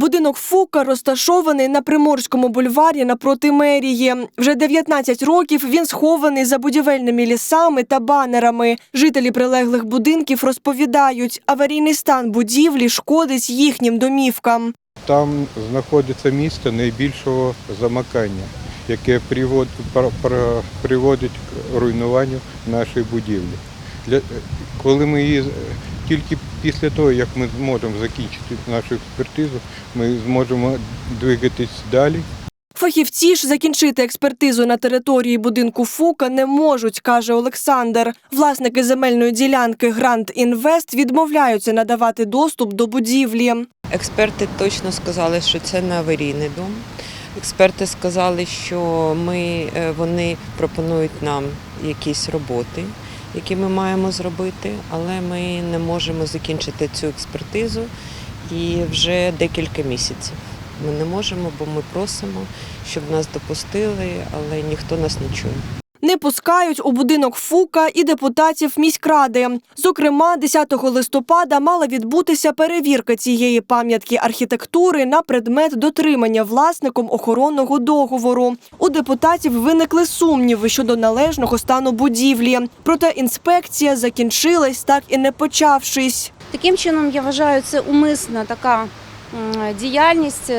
Будинок Фука розташований на Приморському бульварі напроти мерії. Вже 19 років він схований за будівельними лісами та банерами. Жителі прилеглих будинків розповідають, аварійний стан будівлі шкодить їхнім домівкам. Там знаходиться місце найбільшого замикання, яке привод- пр- пр- приводить к руйнуванню нашої будівлі. Коли ми її тільки після того, як ми зможемо закінчити нашу експертизу, ми зможемо двигатись далі. Фахівці ж закінчити експертизу на території будинку Фука не можуть, каже Олександр. Власники земельної ділянки Грант Інвест відмовляються надавати доступ до будівлі. Експерти точно сказали, що це не аварійний дом. Експерти сказали, що ми, е, вони пропонують нам якісь роботи, які ми маємо зробити, але ми не можемо закінчити цю експертизу і вже декілька місяців. Ми не можемо, бо ми просимо, щоб нас допустили, але ніхто нас не чує. Не пускають у будинок Фука і депутатів міськради. Зокрема, 10 листопада мала відбутися перевірка цієї пам'ятки архітектури на предмет дотримання власником охоронного договору. У депутатів виникли сумніви щодо належного стану будівлі. Проте інспекція закінчилась так і не почавшись. Таким чином, я вважаю, це умисна така діяльність.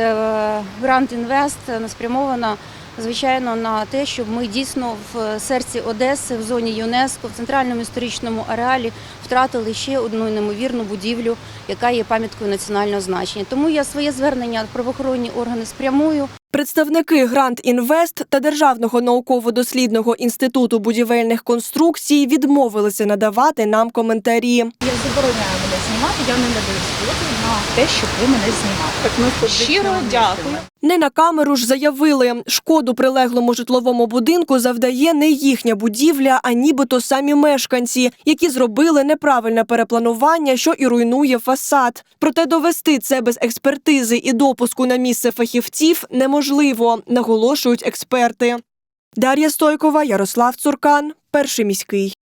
Грант Інвест спрямована, звичайно, на те, щоб ми дійсно в серці Одеси, в зоні ЮНЕСКО, в центральному історичному ареалі втратили ще одну неймовірну будівлю, яка є пам'яткою національного значення. Тому я своє звернення правоохоронні органи спрямую. Представники Грант Інвест та Державного науково-дослідного інституту будівельних конструкцій відмовилися надавати нам коментарі. Я забороняю знімати, я не надаю згоду на те, щоб ви мене знімали. Так ми щиро дякую. Не на камеру ж заявили, шкоду прилеглому житловому будинку завдає не їхня будівля, а нібито самі мешканці, які зробили неправильне перепланування, що і руйнує фасад. Проте довести це без експертизи і допуску на місце фахівців неможливо, наголошують експерти. Дар'я Стойкова, Ярослав Цуркан, перший міський.